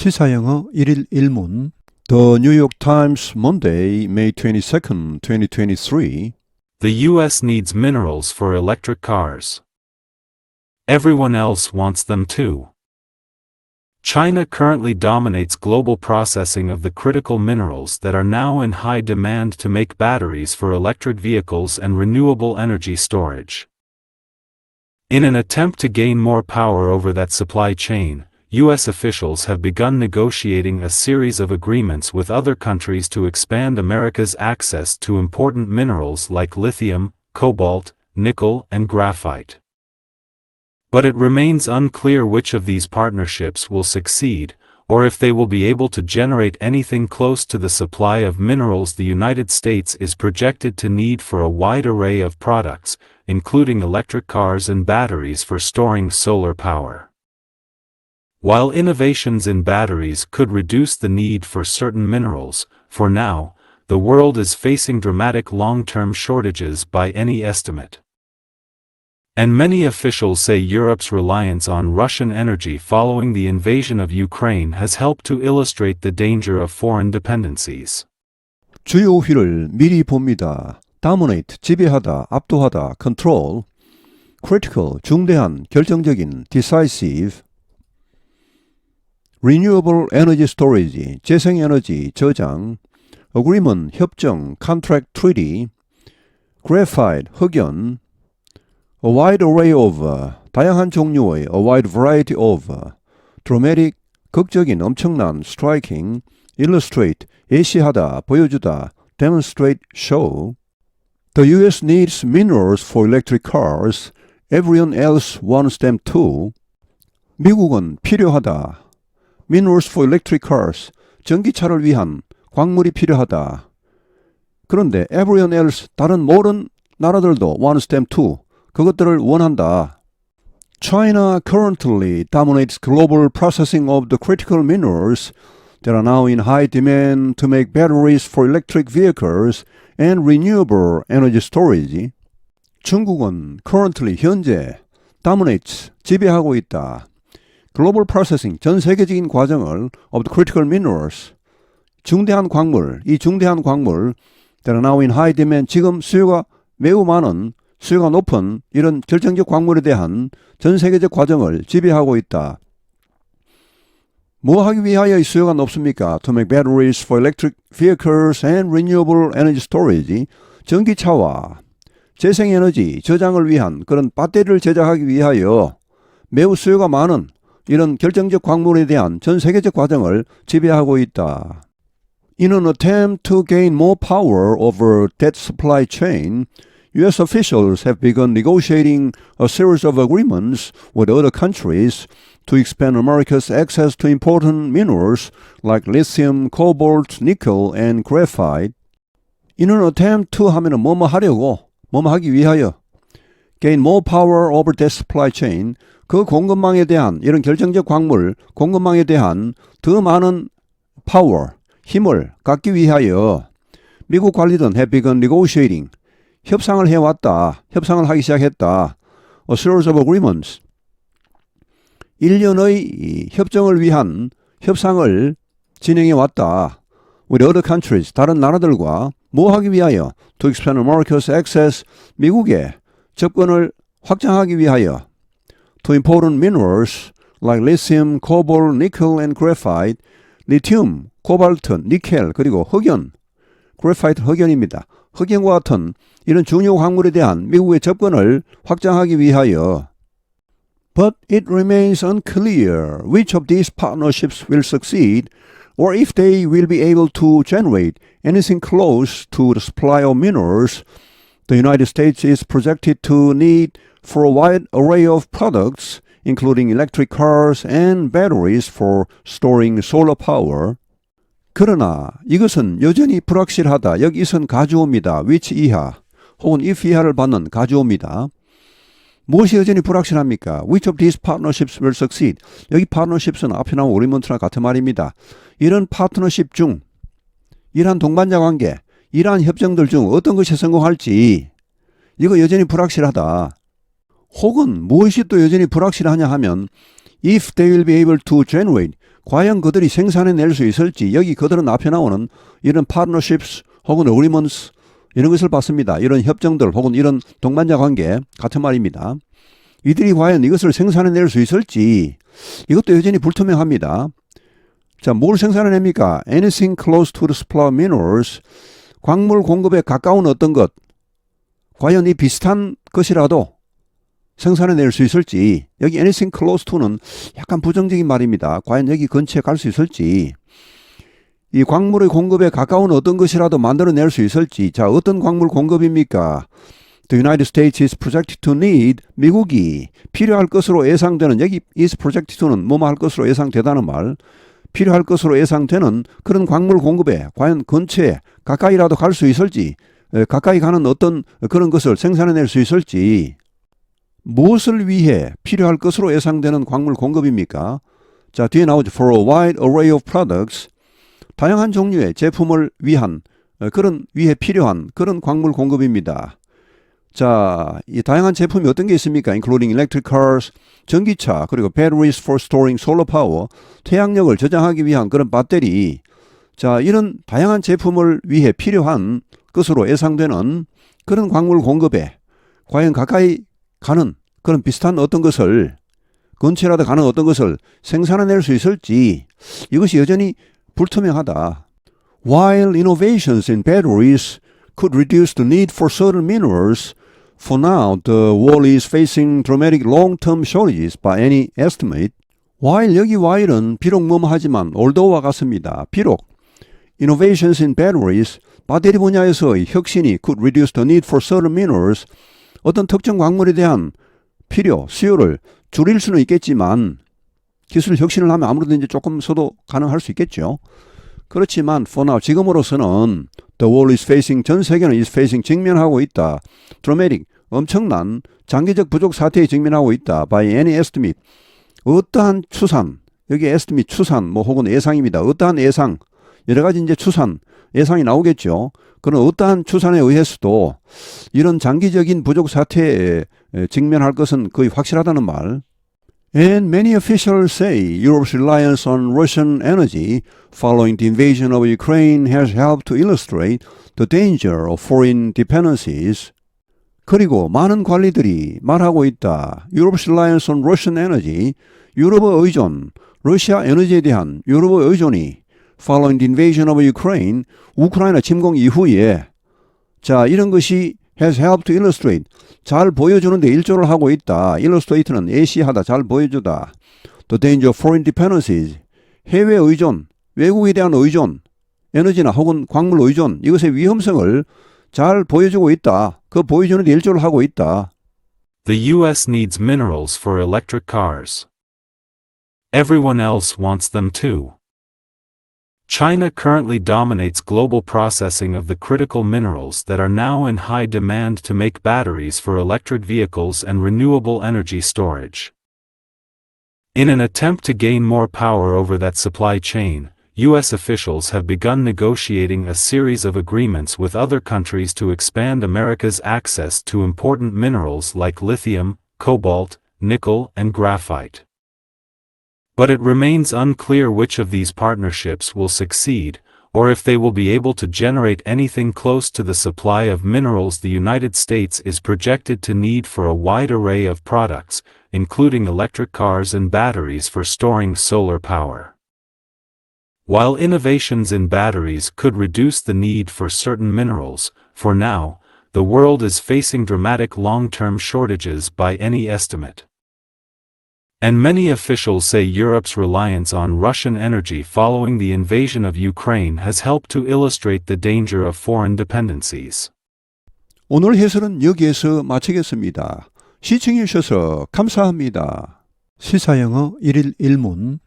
시사영어 1일 1문 The New York Times Monday, May 22nd, 2023 The U.S. needs minerals for electric cars. Everyone else wants them too. China currently dominates global processing of the critical minerals that are now in high demand to make batteries for electric vehicles and renewable energy storage. In an attempt to gain more power over that supply chain, U.S. officials have begun negotiating a series of agreements with other countries to expand America's access to important minerals like lithium, cobalt, nickel, and graphite. But it remains unclear which of these partnerships will succeed, or if they will be able to generate anything close to the supply of minerals the United States is projected to need for a wide array of products, including electric cars and batteries for storing solar power. While innovations in batteries could reduce the need for certain minerals, for now, the world is facing dramatic long-term shortages by any estimate. And many officials say Europe's reliance on Russian energy following the invasion of Ukraine has helped to illustrate the danger of foreign dependencies. 주요 휘를 미리 봅니다. dominate, 지배하다, 압도하다, control critical, 중대한, 결정적인, decisive renewable energy storage, 재생에너지, 저장 agreement, 협정, contract, treaty graphite, 흑연 a wide array of, 다양한 종류의 a wide variety of dramatic, 극적인, 엄청난, striking illustrate, 예시하다, 보여주다, demonstrate, show. The US needs minerals for electric cars. Everyone else wants them too. 미국은 필요하다. Minerals for electric cars. 전기차를 위한 광물이 필요하다. 그런데 everyone else, 다른 모든 나라들도 wants them too. 그것들을 원한다. China currently dominates global processing of the critical minerals that are now in high demand to make batteries for electric vehicles and renewable energy storage. 중국은 currently 현재 dominates 지배하고 있다. Global processing 전 세계적인 과정을 of the critical minerals 중대한 광물 이 중대한 광물 that are now in high demand 지금 수요가 매우 많은 수요가 높은 이런 결정적 광물에 대한 전 세계적 과정을 지배하고 있다. 뭐 하기 위하여 이 수요가 높습니까? To make batteries for electric vehicles and renewable energy storage. 전기차와 재생에너지 저장을 위한 그런 배터리를 제작하기 위하여 매우 수요가 많은 이런 결정적 광물에 대한 전 세계적 과정을 지배하고 있다. In an attempt to gain more power over that supply chain, U.S. officials have begun negotiating a series of agreements with other countries to expand America's access to important minerals like lithium, cobalt, nickel, and graphite. In an attempt to 하면은 뭐뭐 하려고, 뭐뭐 하기 위하여 gain more power over that supply chain, 그 공급망에 대한 이런 결정적 광물 공급망에 대한 더 많은 power, 힘을 갖기 위하여 미국 관리든 begun negotiating 협상을 해왔다. 협상을 하기 시작했다. A series of agreements. 1년의 협정을 위한 협상을 진행해 왔다. With other countries, 다른 나라들과 뭐 하기 위하여? To expand America's access, 미국의 접근을 확장하기 위하여. To important minerals like lithium, cobalt, nickel and graphite, 리튬, 코발트, 니켈, 그리고 흑연, 그래파이트 흑연입니다. 흑연과 같은 이런 중요 광물에 대한 미국의 접근을 확장하기 위하여 But it remains unclear which of these partnerships will succeed or if they will be able to generate anything close to the supply of minerals the United States is projected to need for a wide array of products, including electric cars and batteries for storing solar power. 그러나 이것은 여전히 불확실하다. 여기 이선 가주어입니다. which 이하 혹은 if 이하를 받는 가주어입니다. 무엇이 여전히 불확실합니까? Which of these partnerships will succeed? 여기 partnerships는 앞에 나온 오리먼트나 같은 말입니다. 이런 파트너십 중 이러한 동반자 관계, 이러한 협정들 중 어떤 것이 성공할지 이거 여전히 불확실하다. 혹은 무엇이 또 여전히 불확실하냐 하면 if they will be able to generate 과연 그들이 생산해낼 수 있을지 여기 그들은 앞에 나오는 이런 partnerships 혹은 agreements 이런 것을 봤습니다. 이런 협정들 혹은 이런 동반자 관계 같은 말입니다. 이들이 과연 이것을 생산해낼 수 있을지 이것도 여전히 불투명합니다. 자, 뭘 생산해냅니까? Anything close to the supply minerals 광물 공급에 가까운 어떤 것 과연 이 비슷한 것이라도 생산해낼 수 있을지 여기 anything close to는 약간 부정적인 말입니다. 과연 여기 근처에 갈 수 있을지 이 광물의 공급에 가까운 어떤 것이라도 만들어낼 수 있을지 자 어떤 광물 공급입니까? The United States is projected to need 미국이 필요할 것으로 예상되는 여기 is projected to는 뭐뭐 할 것으로 예상되다는 말 필요할 것으로 예상되는 그런 광물 공급에 과연 근처에 가까이라도 갈 수 있을지 에, 가까이 가는 어떤 그런 것을 생산해낼 수 있을지 무엇을 위해 필요할 것으로 예상되는 광물 공급입니까? 자, 뒤에 나오죠. For a wide array of products. 다양한 종류의 제품을 위한 어, 그런 위해 필요한 그런 광물 공급입니다. 자, 이 다양한 제품이 어떤 게 있습니까? including electric cars, 전기차, 그리고 batteries for storing solar power, 태양력을 저장하기 위한 그런 배터리. 자, 이런 다양한 제품을 위해 필요한 것으로 예상되는 그런 광물 공급에 과연 가까이 가는 그런 비슷한 어떤 것을 근처라도 가는 어떤 것을 생산해낼 수 있을지 이것이 여전히 불투명하다. While innovations in batteries could reduce the need for certain minerals, for now the world is facing dramatic long-term shortages by any estimate. while 여기 while은 비록 뭐뭐하지만 although와 같습니다. 비록 innovations in batteries 배터리 분야에서의 혁신이 could reduce the need for certain minerals 어떤 특정 광물에 대한 필요, 수요를 줄일 수는 있겠지만 기술 혁신을 하면 아무래도 조금 서도 가능할 수 있겠죠. 그렇지만 for now 지금으로서는 the world is facing 전 세계는 is facing 직면하고 있다. dramatic 엄청난 장기적 부족 사태에 직면하고 있다. by any estimate 어떠한 추산 여기 estimate 추산 뭐 혹은 예상입니다. 어떠한 예상 여러 가지 이제 추산 예상이 나오겠죠. 그런 어떠한 추산에 의해서도 이런 장기적인 부족 사태에 직면할 것은 거의 확실하다는 말. And many officials say Europe's reliance on Russian energy following the invasion of Ukraine has helped to illustrate the danger of foreign dependencies. 그리고 많은 관리들이 말하고 있다. Europe's reliance on Russian energy, 유럽의 의존, 러시아 에너지에 대한 유럽의 의존이 following the invasion of Ukraine, 우크라이나 침공 이후에 자 이런 것이 has helped to illustrate 잘 보여주는데 일조를 하고 있다. illustrate는 예시하다, 잘 보여주다. The danger of foreign dependencies 해외 의존, 외국에 대한 의존, 에너지나 혹은 광물 의존 이것의 위험성을 잘 보여주고 있다. 그 보여주는 데 일조를 하고 있다. The US needs minerals for electric cars. Everyone else wants them too. China currently dominates global processing of the critical minerals that are now in high demand to make batteries for electric vehicles and renewable energy storage. In an attempt to gain more power over that supply chain, U.S. officials have begun negotiating a series of agreements with other countries to expand America's access to important minerals like lithium, cobalt, nickel, and graphite. But it remains unclear which of these partnerships will succeed, or if they will be able to generate anything close to the supply of minerals the United States is projected to need for a wide array of products, including electric cars and batteries for storing solar power. While innovations in batteries could reduce the need for certain minerals, for now, the world is facing dramatic long-term shortages by any estimate. And many officials say Europe's reliance on Russian energy following the invasion of Ukraine has helped to illustrate the danger of foreign dependencies. 오늘 해설은 여기에서 마치겠습니다. 시청해 주셔서 감사합니다. 시사영어 1일 1문